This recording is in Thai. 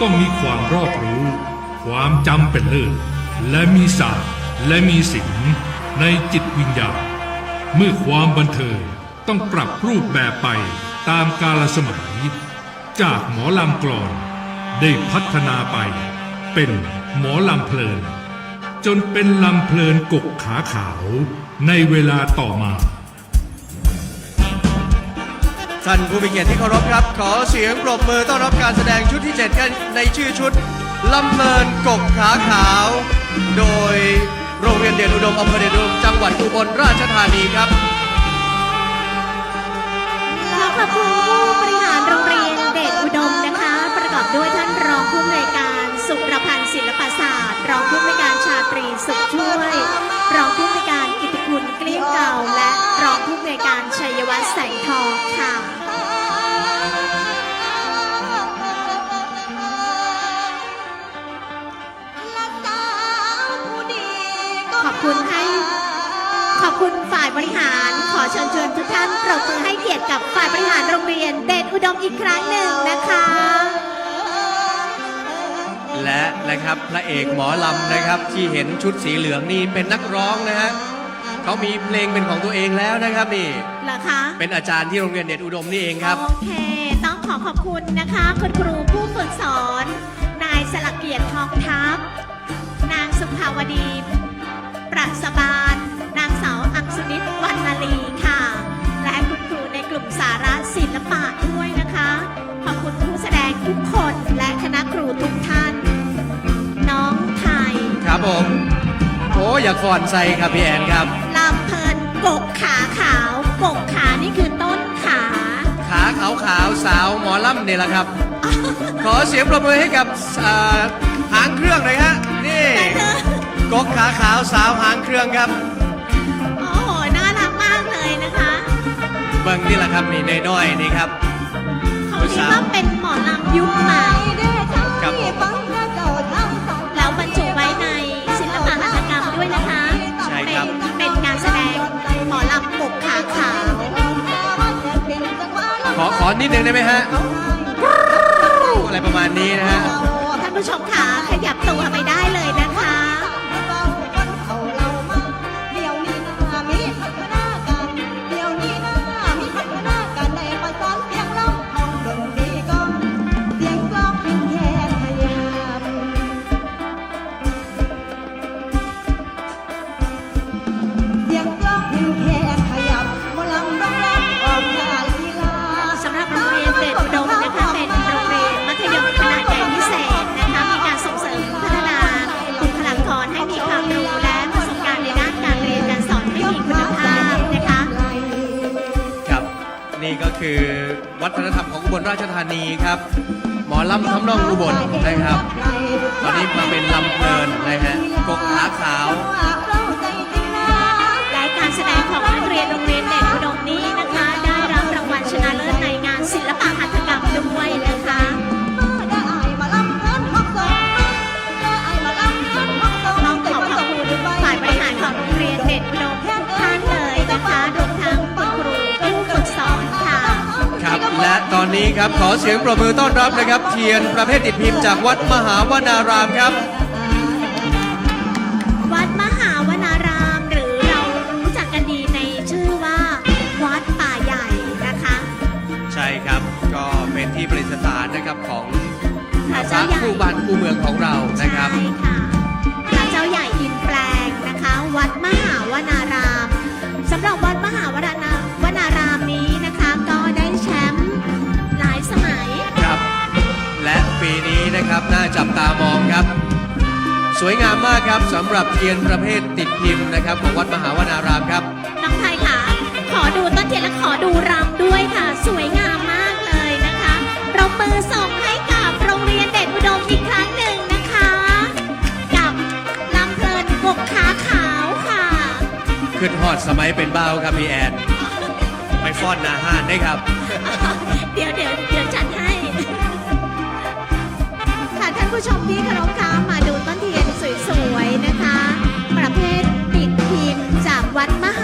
ต้องมีความรอบรู้ ความจำเป็นเลิศและมีศาสตร์และมีศิลป์ในจิตวิญญาณ เมื่อความบันเทิงต้องปรับรูปแบบไปตามกาลสมัย จากหมอลำกลอนได้พัฒนาไป เป็นหมอลำเพลิน จนเป็นลำเพลินกกขาขาวในเวลาต่อมา ท่านผู้มีเกียรติที่เคารพครับ ขอเสียงปรบมือต้อนรับการแสดงชุดที่ 7 กันในชื่อชุดลำเมินกกขาขาว โดยโรงเรียนเดชอุดมอำเภอเดชอุดมจังหวัดอุบลราชธานีครับขอขอบคุณผู้บริหารโรงเรียนเดชอุดมนะคะ ประกอบด้วยท่านรองผู้อำนวยการสุรพันธ์ศิลปศาสตร์รองผู้ คุณให้ ขอบคุณฝ่ายบริหาร ขอเชิญชวนทุกท่านปรบมือให้เกียรติกับฝ่ายบริหารโรงเรียนเดชอุดมอีกครั้งหนึ่งนะคะ และนะครับพระเอกหมอลำนะครับที่เห็นชุดสีเหลืองนี่เป็นนักร้องนะฮะเขามีเพลงเป็นของตัวเองแล้วนะครับนี่เหรอคะ เป็นอาจารย์ที่โรงเรียนเดชอุดมนี่เองครับ โอเค ต้องขอขอบคุณนะคะ คุณครูผู้ฝึกสอน นายสลักเกียรติทองทัพ นางสุภาวดี ประสบานนางสาวอักษณิตวรรณลีค่ะ และคุณครูในกลุ่มสาระศิลปะด้วยนะคะ ขอบคุณผู้แสดงทุกคนและคณะครูทุกท่าน น้องไทยครับผม โอ้อย่าฟอนใส่ครับพี่แอนครับ ลำเพลินกกขาขาวกกขานี่คือต้นขา ขาขาวขาวๆสาวหมอลำนี่แหละครับ ขอเสียงประมือให้กับอ่า กขาขาวสาวหางเครื่องครับ โอ้โห น่ารักมากเลยนะคะเบิ่งนี่แหละครับนี่น้อยๆนี่ครับ เขาเรียกว่าเป็นหมอลำยุคใหม่ ครับผม แล้วบรรจุไว้ในศิลปะหัตถกรรมด้วยนะคะใช่ครับ เป็นเป็นการแสดงหมอลำกกขาขาว ขอขอนิดนึงได้ไหมฮะอะไรประมาณนี้นะฮะ ท่านผู้ชมขาขยับตัวไปได้เลยนะ ก็คือวัฒนธรรมของอุบลราชธานีครับ หมอลำทำนองอุบลนะครับตอน นนี้ครับขอเสียงปรบมือต้อนรับนะครับ เทียนประเภทติดพิมพ์จากวัดมหาวนารามครับ วัดมหาวนาราม หรือเรารู้จักกันดีในชื่อว่า วัดป่าใหญ่นะคะ ใช่ครับก็เป็นที่ประดิษฐานนะครับของพระพระเจ้าใหญ่ คู่บ้านคู่เมืองของเรานะครับ ใช่ค่ะ ปีนี้นะครับน่าจับตามองครับ สวยงามมากครับสำหรับเทียนประเภทติดพิมพ์นะครับของวัดมหาวนารามครับน้องไทยค่ะ ขอดูต้นเทียนและขอดูรำด้วยค่ะ สวยงามมากเลยนะคะปรบมือส่งให้กับโรงเรียนเด็ดอุดมอีกครั้งหนึ่งนะคะ กับลำเพลินกกขาขาวค่ะขึ้นฮอดสมัยเป็นเบ้าครับพี่แอนไปฟ้อนหนาห้านได้ครับ วยๆนะคะ ประเภทติดพิมพ์จากวัดมห